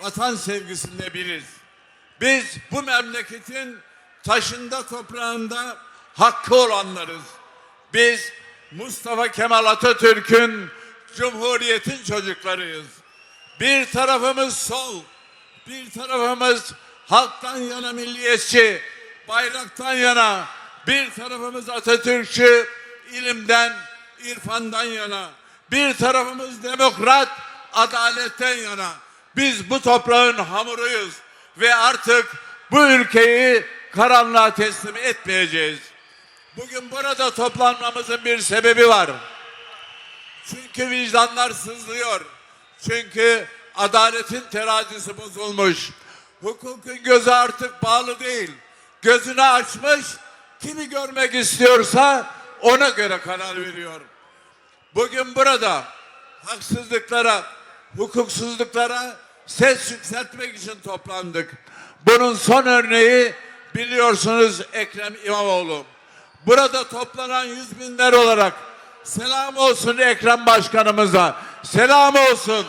vatan sevgisinde biriz. Biz bu memleketin taşında toprağında hakkı olanlarız. Biz Mustafa Kemal Atatürk'ün Cumhuriyet'in çocuklarıyız. Bir tarafımız sol, bir tarafımız halktan yana milliyetçi, bayraktan yana, bir tarafımız Atatürkçü, ilimden, irfandan yana, bir tarafımız demokrat, adaletten yana. Biz bu toprağın hamuruyuz ve artık bu ülkeyi karanlığa teslim etmeyeceğiz. Bugün burada toplanmamızın bir sebebi var. Çünkü vicdanlar sızlıyor. Çünkü adaletin terazisi bozulmuş. Hukukun gözü artık bağlı değil. Gözünü açmış, kimi görmek istiyorsa ona göre karar veriyor. Bugün burada haksızlıklara, hukuksuzluklara ses yükseltmek için toplandık. Bunun son örneği biliyorsunuz Ekrem İmamoğlu. Burada toplanan yüz binler olarak selam olsun Ekrem Başkanımıza. Selam olsun.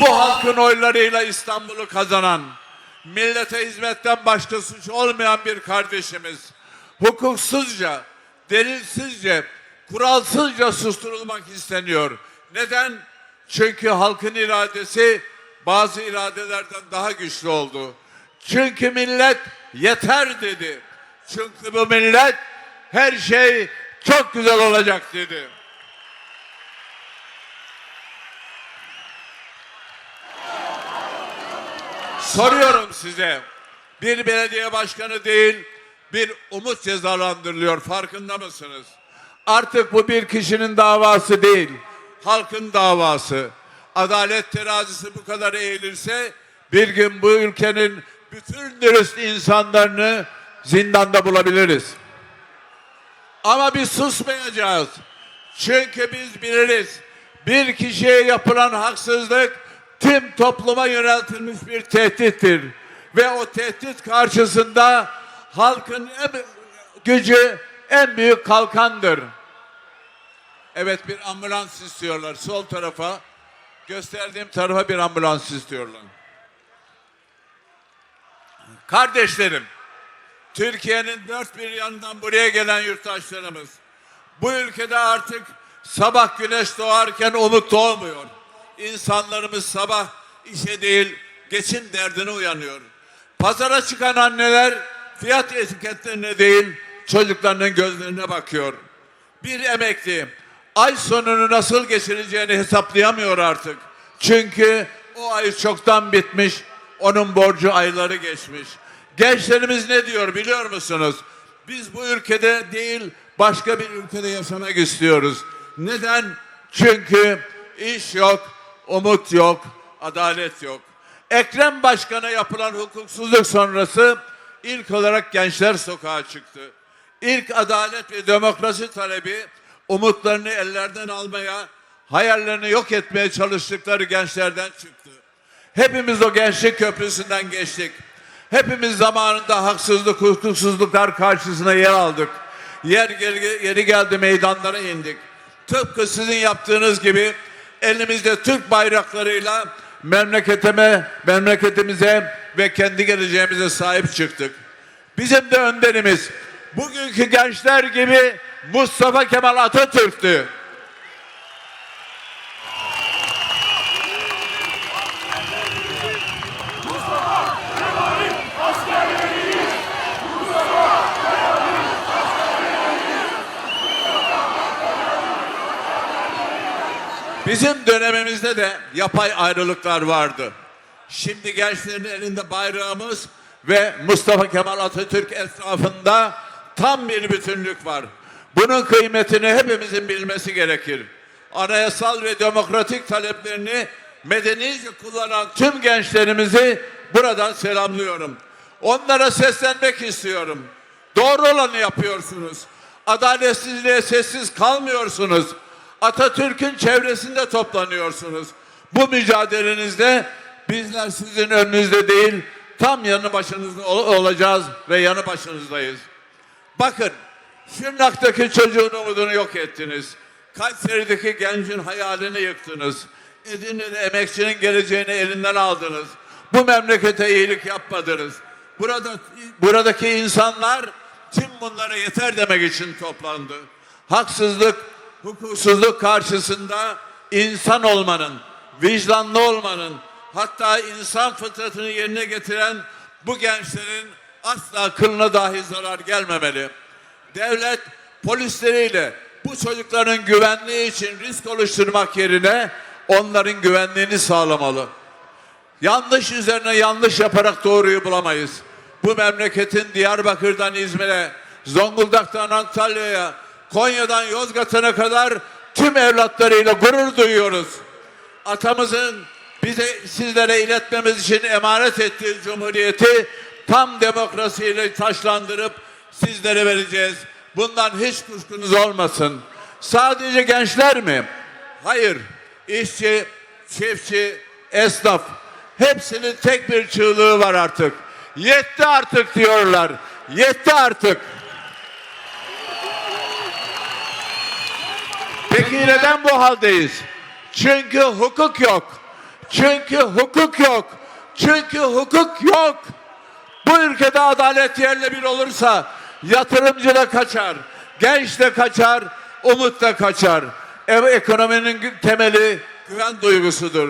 Bu halkın oylarıyla İstanbul'u kazanan, millete hizmetten başka suç olmayan bir kardeşimiz, hukuksuzca, delilsizce, kuralsızca susturulmak isteniyor. Neden? Çünkü halkın iradesi bazı iradelerden daha güçlü oldu. Çünkü millet yeter dedi. Çünkü bu millet her şey çok güzel olacak dedi. Soruyorum size. Bir belediye başkanı değil, bir umut cezalandırılıyor. Farkında mısınız? Artık bu bir kişinin davası değil, halkın davası. Adalet terazisi bu kadar eğilirse bir gün bu ülkenin bütün dürüst insanlarını zindanda bulabiliriz. Ama biz susmayacağız. Çünkü biz biliriz. Bir kişiye yapılan haksızlık tüm topluma yöneltilmiş bir tehdittir. Ve o tehdit karşısında halkın en gücü en büyük kalkandır. Evet bir ambulans istiyorlar sol tarafa. Gösterdiğim tarafa bir ambulans istiyorlar. Kardeşlerim, Türkiye'nin dört bir yanından buraya gelen yurttaşlarımız, bu ülkede artık sabah güneş doğarken umut doğmuyor. İnsanlarımız sabah işe değil, geçin derdine uyanıyor. Pazara çıkan anneler fiyat etiketlerine değil, çocuklarının gözlerine bakıyor. Bir emekli ay sonunu nasıl geçireceğini hesaplayamıyor artık. Çünkü o ay çoktan bitmiş, onun borcu ayları geçmiş. Gençlerimiz ne diyor biliyor musunuz? Biz bu ülkede değil başka bir ülkede yaşamak istiyoruz. Neden? Çünkü iş yok, umut yok, adalet yok. Ekrem Başkan'a yapılan hukuksuzluk sonrası ilk olarak gençler sokağa çıktı. İlk adalet ve demokrasi talebi umutlarını ellerden almaya, hayallerini yok etmeye çalıştıkları gençlerden çıktı. Hepimiz o gençlik köprüsünden geçtik. Hepimiz zamanında haksızlık, hukuksuzluklar karşısına yer aldık. Yer geri, yeri geldi meydanlara indik. Tıpkı sizin yaptığınız gibi elimizde Türk bayraklarıyla memleketime, memleketimize ve kendi geleceğimize sahip çıktık. Bizim de önderimiz bugünkü gençler gibi Mustafa Kemal Atatürk'tü. Bizim dönemimizde de yapay ayrılıklar vardı. Şimdi gençlerin elinde bayrağımız ve Mustafa Kemal Atatürk etrafında tam bir bütünlük var. Bunun kıymetini hepimizin bilmesi gerekir. Anayasal ve demokratik taleplerini medenice kullanan tüm gençlerimizi buradan selamlıyorum. Onlara seslenmek istiyorum. Doğru olanı yapıyorsunuz. Adaletsizliğe sessiz kalmıyorsunuz. Atatürk'ün çevresinde toplanıyorsunuz. Bu mücadelenizde bizler sizin önünüzde değil, tam yanı başınızda ol- olacağız ve yanı başınızdayız. Bakın, Şırnak'taki çocuğun umudunu yok ettiniz. Kayseri'deki gencin hayalini yıktınız. Edirne'de emekçinin geleceğini elinden aldınız. Bu memlekete iyilik yapmadınız. Burada buradaki insanlar tüm bunlara yeter demek için toplandı. Haksızlık, hukuksuzluk karşısında insan olmanın, vicdanlı olmanın, hatta insan fıtratını yerine getiren bu gençlerin asla kılına dahi zarar gelmemeli. Devlet polisleriyle bu çocukların güvenliği için risk oluşturmak yerine onların güvenliğini sağlamalı. Yanlış üzerine yanlış yaparak doğruyu bulamayız. Bu memleketin Diyarbakır'dan İzmir'e, Zonguldak'tan Antalya'ya, Konya'dan Yozgat'a kadar tüm evlatlarıyla gurur duyuyoruz. Atamızın bize sizlere iletmemiz için emanet ettiği cumhuriyeti tam demokrasiyle taşlandırıp sizlere vereceğiz. Bundan hiç kuşkunuz olmasın. Sadece gençler mi? Hayır. İşçi, çiftçi, esnaf hepsinin tek bir çığlığı var artık. Yetti artık diyorlar. Yetti artık. Peki neden bu haldeyiz? Çünkü hukuk yok. Çünkü hukuk yok. Çünkü hukuk yok. Bu ülkede adalet yerle bir olursa yatırımcı da kaçar, genç de kaçar, umut da kaçar. Ev ekonominin temeli güven duygusudur.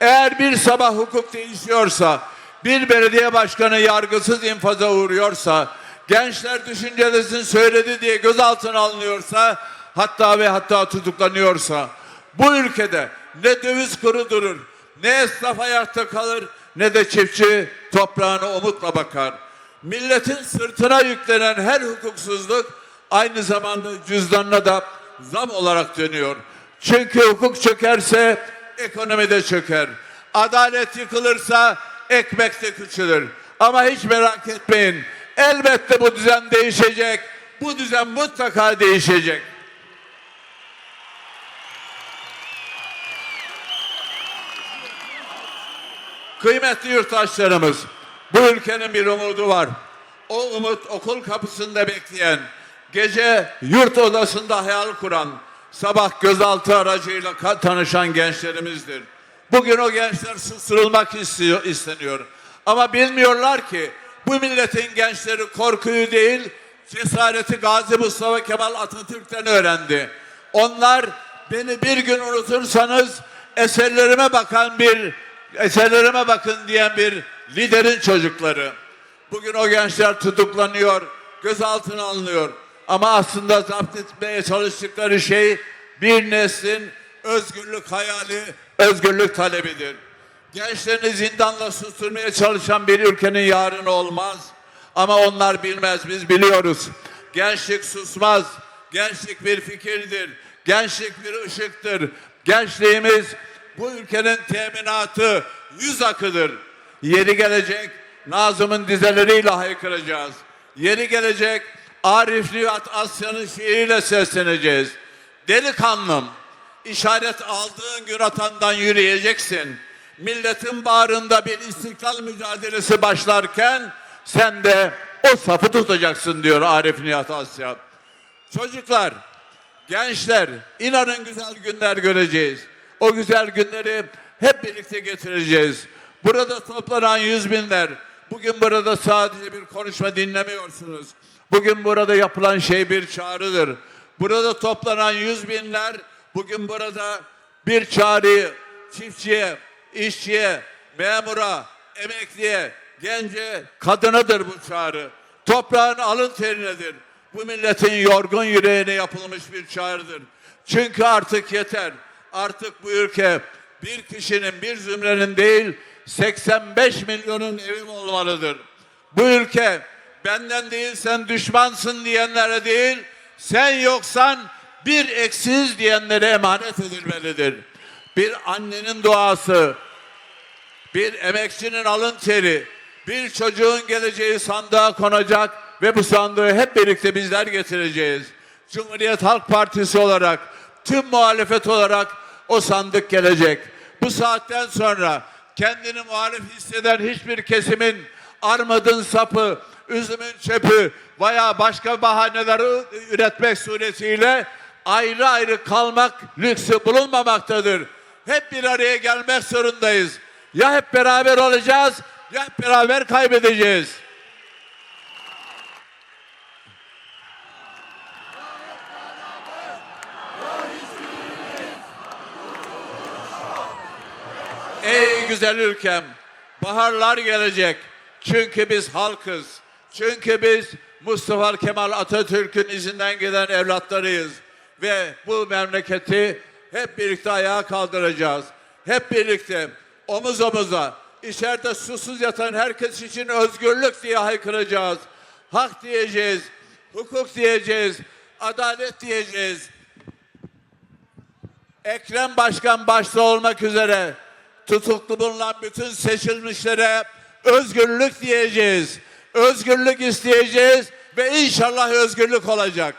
Eğer bir sabah hukuk değişiyorsa, bir belediye başkanı yargısız infaza uğruyorsa, gençler düşüncelerini söyledi diye gözaltına alınıyorsa, hatta ve hatta tutuklanıyorsa, bu ülkede ne döviz kuru durur, ne esnaf ayakta kalır, ne de çiftçi toprağına umutla bakar. Milletin sırtına yüklenen her hukuksuzluk aynı zamanda cüzdanına da zam olarak dönüyor. Çünkü hukuk çökerse ekonomi de çöker. Adalet yıkılırsa ekmek de küçülür. Ama hiç merak etmeyin. Elbette bu düzen değişecek. Bu düzen mutlaka değişecek. Kıymetli yurttaşlarımız, bu ülkenin bir umudu var. O umut okul kapısında bekleyen, gece yurt odasında hayal kuran, sabah gözaltı aracıyla tanışan gençlerimizdir. Bugün o gençler susturulmak istiyor, isteniyor. Ama bilmiyorlar ki bu milletin gençleri korkuyu değil, cesareti Gazi Mustafa Kemal Atatürk'ten öğrendi. Onlar beni bir gün unutursanız eserlerime bakan bir eserlerime bakın diyen bir liderin çocukları. Bugün o gençler tutuklanıyor, gözaltına alınıyor. Ama aslında zapt etmeye çalıştıkları şey bir neslin özgürlük hayali, özgürlük talebidir. Gençlerini zindanla susturmaya çalışan bir ülkenin yarını olmaz. Ama onlar bilmez, biz biliyoruz. Gençlik susmaz. Gençlik bir fikirdir. Gençlik bir ışıktır. Gençliğimiz bu ülkenin teminatı yüz akıdır. Yeri gelecek Nazım'ın dizeleriyle haykıracağız. Yeri gelecek Arif Riyad Asya'nın şiiriyle sesleneceğiz. Delikanlım, işaret aldığın gün atandan yürüyeceksin. Milletin bağrında bir istiklal mücadelesi başlarken sen de o safı tutacaksın diyor Arif Nihat Asya. Çocuklar, gençler inanın güzel günler göreceğiz. O güzel günleri hep birlikte getireceğiz. Burada toplanan yüz binler, bugün burada sadece bir konuşma dinlemiyorsunuz. Bugün burada yapılan şey bir çağrıdır. Burada toplanan yüz binler, bugün burada bir çağrıyı çiftçiye, işçiye, memura, emekliye, gence, kadınadır bu çağrı. Toprağın alın terinedir. Bu milletin yorgun yüreğine yapılmış bir çağrıdır. Çünkü artık yeter. Artık bu ülke bir kişinin, bir zümrenin değil, 85 milyonun evim olmalıdır. Bu ülke benden değil sen düşmansın diyenlere değil, sen yoksan bir eksiz diyenlere emanet edilmelidir. Bir annenin duası, bir emekçinin alın teri, bir çocuğun geleceği sandığa konacak ve bu sandığı hep birlikte bizler getireceğiz. Cumhuriyet Halk Partisi olarak, tüm muhalefet olarak o sandık gelecek. Bu saatten sonra kendini muhalif hisseden hiçbir kesimin armudun sapı, üzümün çöpü veya başka bahaneler üretmek suretiyle ayrı ayrı kalmak lüksü bulunmamaktadır. Hep bir araya gelmek zorundayız. Ya hep beraber olacağız ya hep beraber kaybedeceğiz. Güzel ülkem, baharlar gelecek. Çünkü biz halkız. Çünkü biz Mustafa Kemal Atatürk'ün izinden gelen evlatlarıyız. Ve bu memleketi hep birlikte ayağa kaldıracağız. Hep birlikte omuz omuza içeride susuz yatan herkes için özgürlük diye haykıracağız. Hak diyeceğiz, hukuk diyeceğiz, adalet diyeceğiz. Ekrem Başkan başta olmak üzere tutuklu bulunan bütün seçilmişlere özgürlük diyeceğiz. Özgürlük isteyeceğiz ve inşallah özgürlük olacak.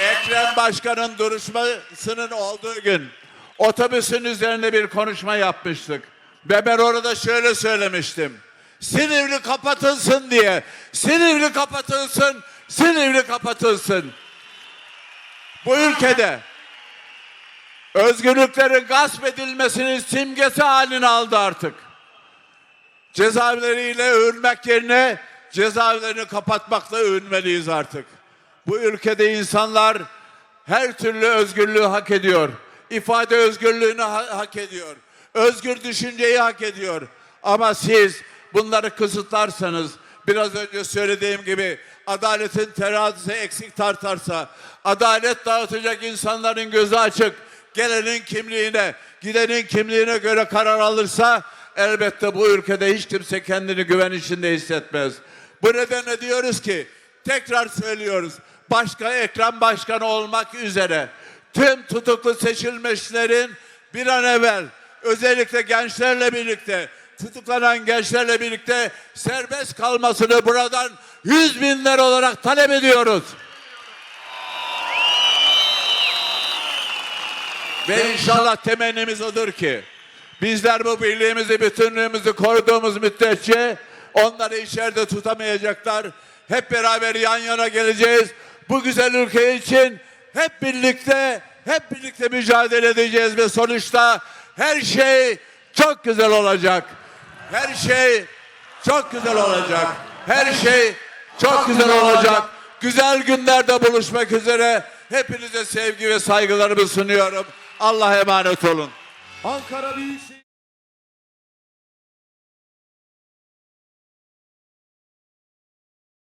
Ekrem Başkan'ın duruşmasının olduğu gün otobüsün üzerinde bir konuşma yapmıştık. Ve ben orada şöyle söylemiştim. Silivri kapatılsın diye. Silivri kapatılsın, Silivri kapatılsın. Bu ülkede özgürlüklerin gasp edilmesinin simgesi halini aldı artık. Cezaevleriyle övünmek yerine cezaevlerini kapatmakla övünmeliyiz artık. Bu ülkede insanlar her türlü özgürlüğü hak ediyor. İfade özgürlüğünü ha- hak ediyor. Özgür düşünceyi hak ediyor. Ama siz bunları kısıtlarsanız biraz önce söylediğim gibi adaletin terazisi eksik tartarsa, adalet dağıtacak insanların gözü açık, gelenin kimliğine, gidenin kimliğine göre karar alırsa elbette bu ülkede hiç kimse kendini güven içinde hissetmez. Bu nedenle diyoruz ki tekrar söylüyoruz. Başka Ekrem Başkanı olmak üzere tüm tutuklu seçilmişlerin bir an evvel özellikle gençlerle birlikte tutuklanan gençlerle birlikte serbest kalmasını buradan yüz binler olarak talep ediyoruz. Ve inşallah temennimiz odur ki bizler bu birliğimizi, bütünlüğümüzü koruduğumuz müddetçe onları içeride tutamayacaklar. Hep beraber yan yana geleceğiz. Bu güzel ülke için hep birlikte, hep birlikte mücadele edeceğiz ve sonuçta her şey çok güzel olacak. Her şey çok güzel olacak. Her şey çok güzel olacak. Güzel günlerde buluşmak üzere hepinize sevgi ve saygılarımı sunuyorum. Allah'a emanet olun. Ankara Büyükşehir